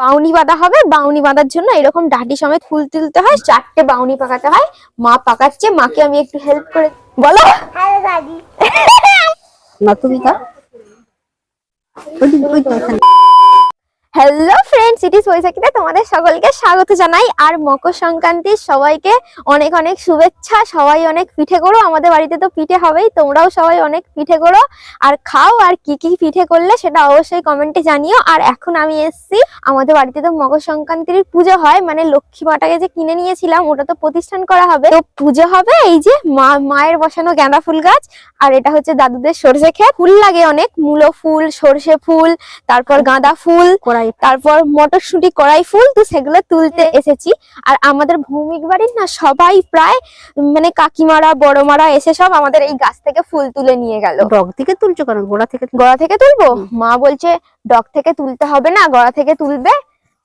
বাউনি বাঁধা হবে। বাউনি বাঁধার জন্য এরকম ডাঁটি সমেত ফুল তুলতে হয়। চারটে বাউনি পাকাতে হয়। মা পাকাচ্ছে। মাকে আমি একটু হেল্প করে বলো। না তুমি হ্যালো ফ্রেন্ডস ইট ইজ বৈশাখীতে তোমাদের সকলকে স্বাগত জানাই। আর মকর সংক্রান্তির সবাইকে অনেক অনেক শুভেচ্ছা। সবাই অনেক পিঠে করো। আমাদের বাড়িতে তো পিঠে হবেই। তোমরাও সবাই অনেক পিঠে করো। আর খাও, আর কি কি পিঠে করলে সেটা অবশ্যই কমেন্টে জানিও। আর এখন আমি এসেছি। আমাদের বাড়িতে তো মকর সংক্রান্তির পুজো হয়। মানে লক্ষ্মী মাটাকে যে কিনে নিয়েছিলাম, ওটা তো প্রতিষ্ঠান করা হবে। তো পুজো হবে এই যে মা, মায়ের বসানো গাঁদা ফুল গাছ। আর এটা হচ্ছে দাদুদের সর্ষে খেয়ে ফুল লাগে অনেক। মূলো ফুল, সর্ষে ফুল, তারপর গাঁদা ফুল। তারপর মটরশুঁটি কড়াই ফুল তো সেগুলো তুলতে এসেছি। আর আমাদের ভৌমিক বাড়ির না সবাই প্রায় মানে কাকিমারা বড়মারা এসে সব আমাদের এই গাছ থেকে ফুল তুলে নিয়ে গেল। ডগ থেকে তুলছো কেন? গোড়া থেকে গোড়া থেকে তুলবো? মা বলছে ডগ থেকে তুলতে হবে না গোড়া থেকে তুলবে।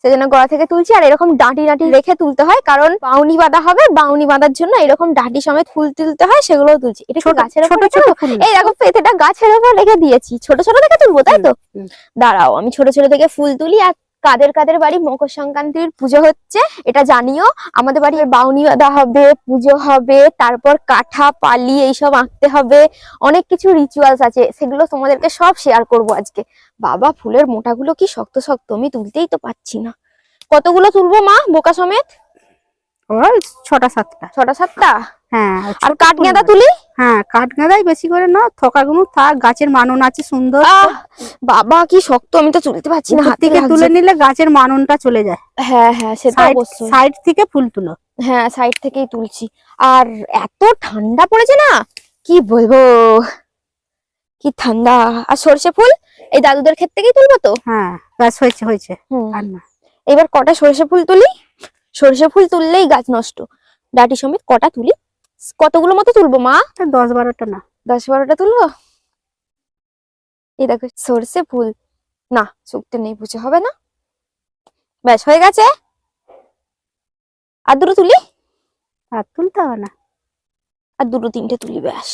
সেজন্য গলা থেকে তুলছি। আর এরকম ডাঁটি ডাঁটি রেখে তুলতে হয় কারণ বাউনি বাঁধা হবে বাউনি বাঁধার জন্য এরকম ডাঁটি সমেত ফুল তুলতে হয় সেগুলো তুলছি। এটা ছোট গাছের ছোট ছোট এই দেখো পেতেটা গাছের উপর রেখে দিয়েছি। ছোট ছোট থেকে তুলবো তাই তো? দাঁড়াও আমি ছোট ছোট থেকে ফুল তুলি আর কাদের কাদের বাড়ি? মকর সংক্রান্তির পুজো হচ্ছে, এটা জানিও। আমাদের বাড়ি বাউনি বাঁধা হবে, পুজো হবে, তারপর কাঠা, পালি এইসব আঁকতে হবে। অনেক কিছু রিচুয়ালস আছে, সেগুলো তোমাদেরকে সব শেয়ার করব আজকে। বাবা, ফুলের মোটাগুলো কি শক্ত শক্ত, আমি তুলতেই তো পাচ্ছি না। কতগুলো তুলবো মা, বোকা সমেত? ওই ছটা সাতটা। ছটা সাতটা? হ্যাঁ আর কাঠ গাঁদা তুলি? হ্যাঁ কাঠ গাঁদাই বেশি করে না থকাগুলো থাক গাছের মানন আছে সুন্দর। বাবা কি শক্ত আমি তো তুলতে পারছি না উপর হাত থেকে তুলে নিলে গাছের মাননটা চলে যায়। হ্যাঁ হ্যাঁ সেটা সাইড অবশ্যই। সাইড থেকে ফুল তুলো। হ্যাঁ সাইড থেকেই তুলছি। আর এত ঠান্ডা পড়েছে না? কি বলব? কি ঠান্ডা। আর সর্ষে ফুল? এই দাদুদের ক্ষেত থেকেই তুলবো তো? হ্যাঁ ব্যাস হয়েছে হয়েছে। আর না। এবার কটা সর্ষে ফুল তুলি? সর্ষে ফুল তুললেই গাছ নষ্ট। ডাটি সমেত কটা তুলি? কতগুলো মতো তুলবো মা? দশ বারোটা না। দশ বারোটা তুলবো? এই দেখো সর্ষে ফুল। না শুকতে নেই বুঝে হবে না। ব্যাস হয়ে গেছে? আর দুটো তুলি? আর তুলতে হবে না। আর দুটো তিনটে তুলি ব্যাস।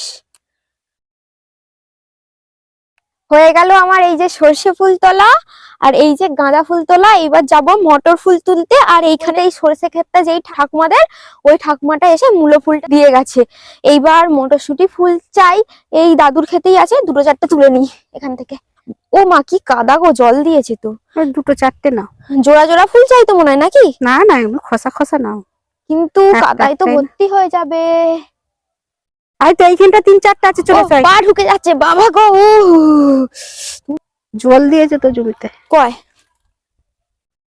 হয়ে গেল আমার এই যে সর্ষে ফুল তোলা আর এই যে গাঁদা ফুল তোলা। এবার যাব মটর ফুল তুলতে আর এইখানে এই সর্ষে ক্ষেতটা যেই ঠাকুমাদের ওই ঠাকুমাটা এসে মূলো ফুলটা দিয়ে গেছে। এইবার মটরশুঁটি ফুল চাই। এই দাদুর খেতেই আছে দুটো চারটে তুলে নি এখান থেকে। ও মা কি কাদা গো জল দিয়েছে তো। দুটো চারটে নাও। জোড়া জোড়া ফুল চাই তো মনে হয় নাকি? না না খসা খসা নাও। কিন্তু কাদায় তো ভর্তি হয়ে যাবে। আর তো এইখানটা তিন চারটা আছে চলে যাই পা ঢুকে যাচ্ছে বাবা গো জল দিয়েছে তো জমিতে। কয়?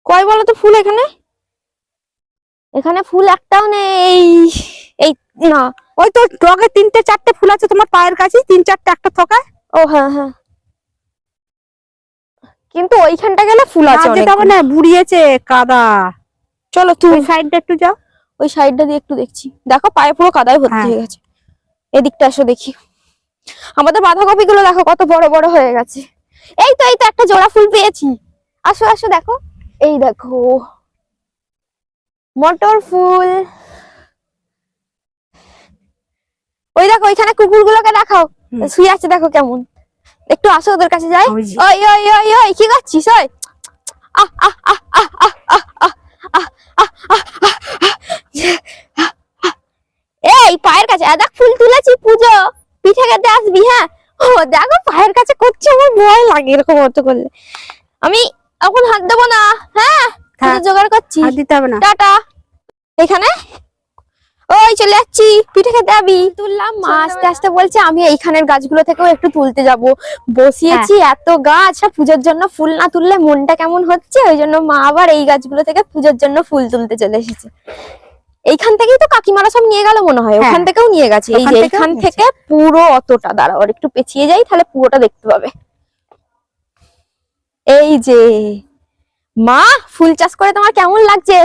কয় বলো তো ফুল এখানে? এখানে ফুল একটাও নেই। এই না। ওই তো ডগে তিনটে চারটে ফুল আছে তোমার পায়ের কাছে তিন চারটে একটা থকায় ও হ্যাঁ হ্যাঁ। কিন্তু ওইখানটা গেলে ফুল আছে যেতে হবে বুড়িয়েছে কাদা। চলো তুই ওই সাইডটা একটু যাও। ওই সাইডটা দিয়ে একটু দেখছি। দেখো পায়ে পুরো কাদায় ভর্তি হ্যাঁ। হয়ে গেছে। এদিকটা এসো দেখি। আমাদের বাঁধাকপি গুলো দেখো কত বড় বড় হয়ে গেছে। এই তো এই তো একটা জোড়া ফুল পেয়েছি। আসো আসো দেখো। এই দেখো। মটর ফুল। ওই দেখো ওইখানে কুকুর গুলোকে দেখাও শুয়ে আছে দেখো কেমন। একটু আসো ওদের কাছে যাই। ওই ওই ওই ওই কি করছিস ওই? আহ আহ আহ আহ আহ। কাছে আ, দেখ ফুল তুলেছি পুজো। পিঠে খেতে আসবি হ্যাঁ? ও দেখো পায়ের কাছে করছে আমার ভয় লাগে এরকম অর্থ করলে। আমি এখন হাত দেবো না হ্যাঁ? জোগাড় করছি। দিতে হবে না। টাটা। এখানে? ওই চলে যাচ্ছি। পিঠে খেতে যাবি? তুললাম মা। আস্তে আস্তে বলছে আমি এইখানের গাছগুলো থেকেও একটু তুলতে যাব। বসিয়েছি এত গাছ আর পুজোর জন্য ফুল না তুললে মনটা কেমন হচ্ছে? ওই জন্য মা আবার এই গাছগুলো থেকে পুজোর জন্য ফুল তুলতে চলে এসেছে। এইখান থেকেই তো কাকিমারা সব নিয়ে গেল মনে হয় হ্যাঁ। ওখান থেকেও নিয়ে গেছে। এই যে নিয়েছে। থেকে পুরো অতটা দাঁড়াও আর একটু পেছিয়ে যাই তাহলে পুরোটা দেখতে পাবে। এই যে মা ফুল চাষ করে তোমার কেমন লাগছে?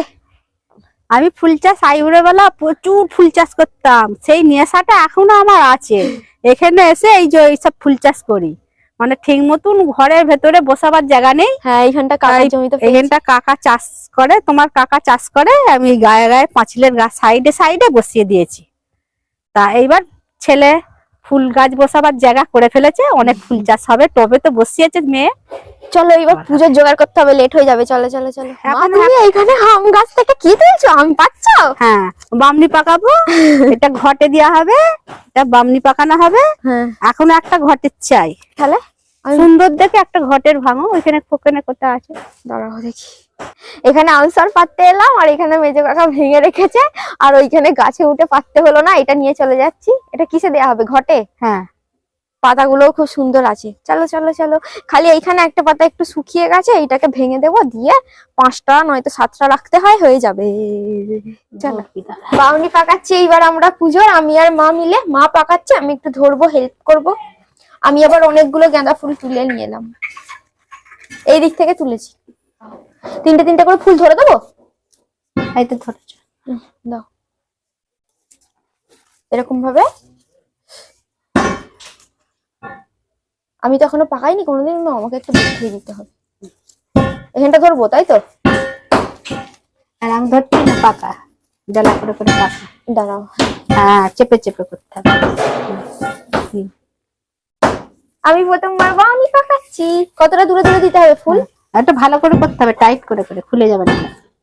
আমি ফুল চাষ আইবুড়ো বেলা প্রচুর ফুল চাষ করতাম। সেই নেশাটা এখনও আমার আছে। এখানে এসে এই যে এইসব ফুল চাষ করি। মানে ঠিক মতন ঘরের ভেতরে বসাবার জায়গা নেই। হ্যাঁ এইখানটা জমিতে এখানটা কাকা চাষ করে তোমার কাকা চাষ করে আমি গায়ে গায়ে পাঁচিলের সাইডে সাইডে বসিয়ে দিয়েছি। তা এইবার ছেলে ফুল গাছ বসাবার জায়গা করে ফেলেছে অনেক ফুল চাষ হবে টবে তো বসিয়েছে মেয়ে। চলো এবার পুজোর জোগাড় করতে হবে লেট হয়ে যাবে চলো চলো চলো। মা, এখন তুমি এইখানে আম গাছ থেকে কি তুলছো? আম পাচ্ছ? হ্যাঁ বামনি পাকাবো এটা ঘটে দেওয়া হবে এটা বামনি পাকানো হবে। হ্যাঁ। এখন একটা ঘটের চাই। তাহলে? সুন্দর দেখে একটা ঘটের ভাঙো ওইখানে কোকেনে কোথা আছে। দাঁড়াও দেখি। এখানে আনসার পাততে এলাম আর এখানে মেজো কাকা ভেঙে রেখেছে আর ওইখানে গাছে উঠে পাততে হলো না এটা নিয়ে চলে যাচ্ছি। এটা কিসে দেয়া হবে ঘটে? হ্যাঁ। পাতাগুলোও খুব সুন্দর আছে। চলো চলো চলো। খালি এইখানে একটা পাতা একটু শুকিয়ে গেছে এইটাকে ভেঙে দেবো দিয়ে পাঁচটা নয়তো সাতটা রাখতে হয় হয়ে যাবে। চলো। বাউনি পাকাচ্ছি এইবার আমরা পুজোর আমি আর মা মিলে মা পাকাচ্ছে আমি একটু ধরবো হেল্প করব। আমি আবার অনেকগুলো গাঁদা ফুল তুলে নিয়ে এলাম। এই দিক থেকে তুলেছি। তিনটে তিনটে করে ফুল ধরে দেবো? দাও। এরকম ভাবে আমি তো এখনও পাকাইনি কোনোদিন আমাকে একটু দেখিয়ে দিতে হবে। এখানটা ধরবো তাই তো? আর আমি ধরছি না পাকা। জলা করে করে পাকা। দাঁড়াও। হ্যাঁ চেপে চেপে করতে হবে। আমি প্রথমবার বাউনি পাকাচ্ছি। কতটা দূরে দূরে দিতে হবে ফুল? একটু ভালো করে করতে হবে টাইট করে করে খুলে যাবে না।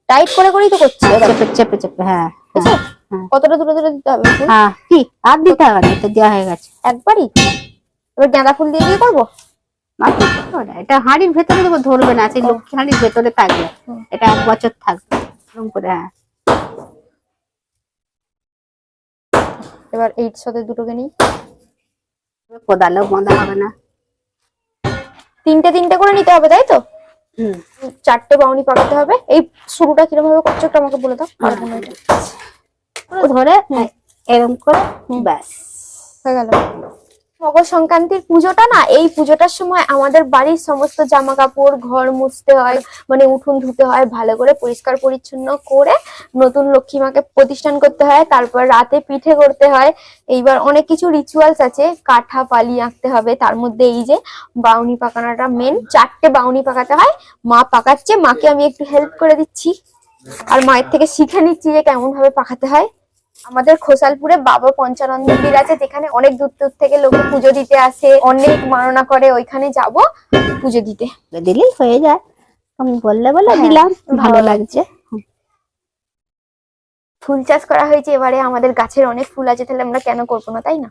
টাইট করে করেই তো করছি। চেপে চেপে চেপে হ্যাঁ হ্যাঁ কতটা দূরে দূরে দিতে হবে? হ্যাঁ কি? আর দিতে হবে না এটা দেওয়া হয়ে গেছে। একবারই? এবার গাঁদা ফুল দিয়ে দিয়ে করব। এটা হাঁড়ির ভেতরে দেবো ধরবে না সেই লক্ষ্মী হাঁড়ির ভেতরে থাকবে। এটা এক বছর থাকবে এরকম করে হ্যাঁ। এবার এই সাথে দুটোকে নিই। কোদালেও বাঁধা হবে না। তিনটে তিনটে করে নিতে হবে তাই তো? চারটে বাউনি পাকাতে হবে। এই শুরুটা কীরকম ভাবে করছ একটু আমাকে বলে দাও। পারব না ধরে এরকম করে ব্যাস। হয়ে গেল। মকর সংক্রান্তির পুজোটা না, এই পুজোটার সময় আমাদের বাড়ির সমস্ত জামা কাপড় ঘর মুছতে হয় মানে উঠোন ধুতে হয়, ভালো করে পরিষ্কার পরিচ্ছন্ন করে নতুন লক্ষ্মী মাকে প্রতিষ্ঠান করতে হয়, তারপর রাতে পিঠে করতে হয়। এইবার অনেক কিছু রিচুয়ালস আছে, কাঠা পালি আঁকতে হবে, তার মধ্যে এই যে বাউনি পাকানোটা মেন চারটে বাউনি পাকাতে হয়, মা পাকাচ্ছে, মাকে আমি একটু হেল্প করে দিচ্ছি। আর মায়ের থেকে শিখে নিচ্ছি যে কেমন ভাবে পাকাতে হয়। আমাদের খোসালপুরে বাবা পঞ্চানন্দ মন্দির আছে যেখানে অনেক দূর দূর থেকে লোক পুজো দিতে আসে অনেক মাননা করে ওইখানে যাব পুজো দিতে। দিলেই হয়ে যায়। আমি বললে বলে হ্যাঁ, দিলাম ভালো লাগছে। ফুল চাষ করা হয়েছে এবারে আমাদের গাছের অনেক ফুল আছে তাহলে আমরা কেন করব না তাই না।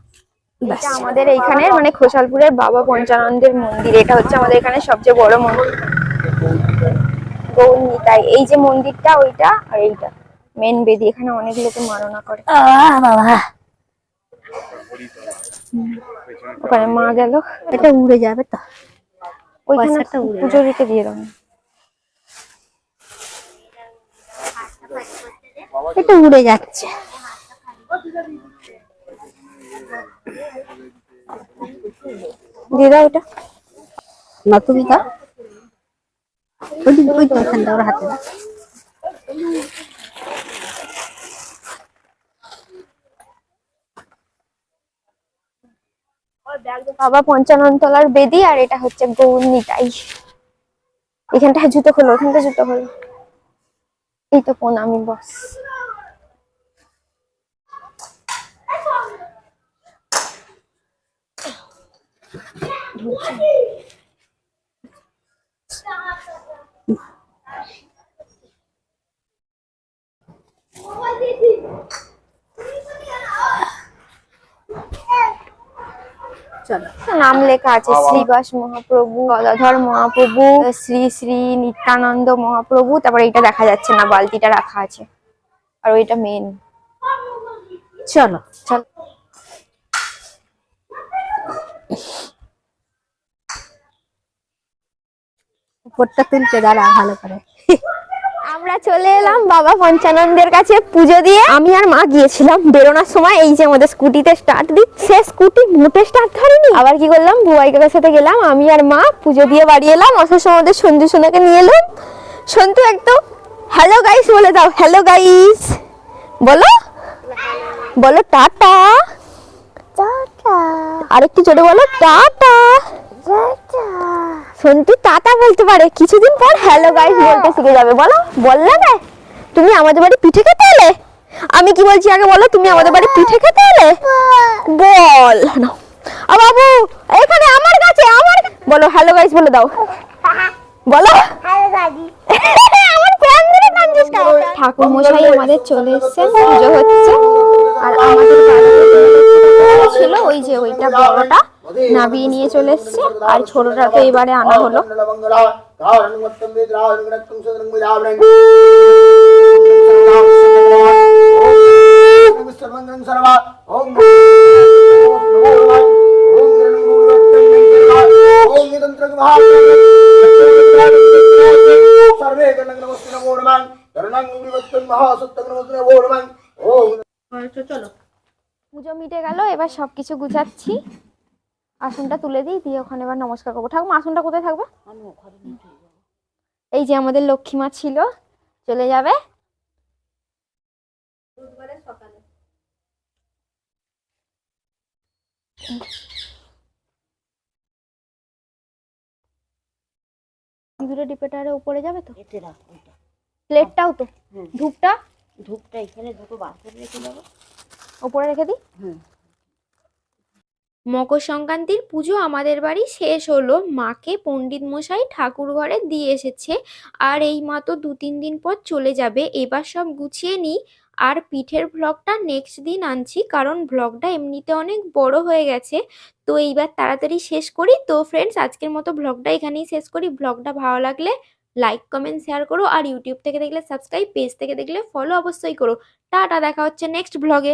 এটা আমাদের এইখানে মানে খোসালপুরের বাবা পঞ্চানন্দের মন্দির এটা হচ্ছে আমাদের এখানে সবচেয়ে বড় মন্দির। গৌরনীতাই এই যে মন্দিরটা ওইটা আর এইটা। মেন বেদি এখানে অনেক লোকে মারণা করে। বাবা। ওখানে মা গেল। এটা উড়ে যাবে তো। ওইখানে পুজো দিতে দিয়ে দাও। এটা উড়ে যাচ্ছে। দিয়ে দাও ওটা না তুমি দাও। ওই দিন ওই ওখানটা ওর হাতে বাবা পঞ্চানন তলার বেদি আর এটা হচ্ছে গৌরনীতাই এখানটা জুতো খোলো ওখানটা জুতো খোলো। এই তো কোন আমি বস চলো। নাম লেখা আছে শ্রীবাস মহাপ্রভু গদাধর মহাপ্রভু শ্রী শ্রী নিত্যানন্দ মহাপ্রভু। তারপরে এটা দেখা যাচ্ছে না বালতিটা রাখা আছে। আর ওইটা মেন চলো। চল। উপরটা তুলছে দাঁড়া ভালো করে। আমরা চলে এলাম বাবা পঞ্চানন্দের কাছে পুজো দিয়ে। আমি আর মা গিয়েছিলাম বেরোনোর সময় এই যে আমাদের স্কুটিতে স্টার্ট দিই। সে স্কুটি মোটে স্টার্ট ধরেনি। আবার কি করলাম বুয়াই কাকার সাথে গেলাম আমি আর মা পুজো দিয়ে বাড়ি এলাম। আসার সময় আমাদের সঞ্জু সোনাকে নিয়ে এলাম। সন্তু একদম হ্যালো গাইস বলে দাও হ্যালো গাইস বলো। বলো টাটা টাটা আরেকটু জোরে বলো টাটা সন্তু টাটা বলতে পারে। কিছুদিন পর হ্যালো গাইস বলতে শিখে যাবে। বলো বললে না? তুমি আমাদের বাড়ি পিঠে খেতে এলে? আমি কি বলছি আগে বলো তুমি আমাদের বাড়ি পিঠে খেতে এলে? বল না। আ বাবু এখানে আমার কাছে আমার বলো হ্যালো গাইস বলে দাও। বলো। আমার ফ্যান ধরে কাঁদছিস কেন? ঠাকুর মশাই আমাদের চলে এসেছেন পুজো হচ্ছে। আর আমাদের ছিল ওই যে ওইটা বড়টা। নাবিয়ে নিয়ে চলে এসছে আর ছোটটা তো এবারে আনা হলো सर्वे गणगणमस्तु नमो नमः करुणाङ्गुलिवत्तं महासत्तं नमस्तु नमो नमः ओम চলো পুজো মিটে গেল এবার সবকিছু গুছাচ্ছি আসনটা তুলে দিই দিয়ে ওখানে এবার নমস্কার করব। ঠাকুমা আসনটা কোথায় থাকবে? এই যে আমাদের লক্ষ্মী মা ছিল চলে যাবে। ডিপেটারে উপরে যাবে তো? প্লেটটাও তো? হুম। ধূপটা? ধূপটা এখানে দুটো বার করে রেখে দেবো। উপরে রেখে দিই? হুম। মকর সংক্রান্তির পুজো আমাদের বাড়ি শেষ হলো। মাকে পণ্ডিত মশাই ঠাকুর ঘরে দিয়ে এসেছে। আর এই মাত্র দু তিন দিন পর চলে যাবে। এবার সব গুছিয়ে নিই। আর পিঠের ব্লগটা নেক্সট দিন আনছি। কারণ ব্লগটা এমনিতে অনেক বড় হয়ে গেছে। তো এইবার তাড়াতাড়ি শেষ করি। তো ফ্রেন্ডস আজকের মতো ব্লগটা এখানেই শেষ করি। ব্লগটা ভালো লাগলে লাইক কমেন্ট শেয়ার করো। আর ইউটিউব থেকে দেখলে সাবস্ক্রাইব পেজ থেকে দেখলে ফলো অবশ্যই করো। টাটা, দেখা হচ্ছে নেক্সট ব্লগে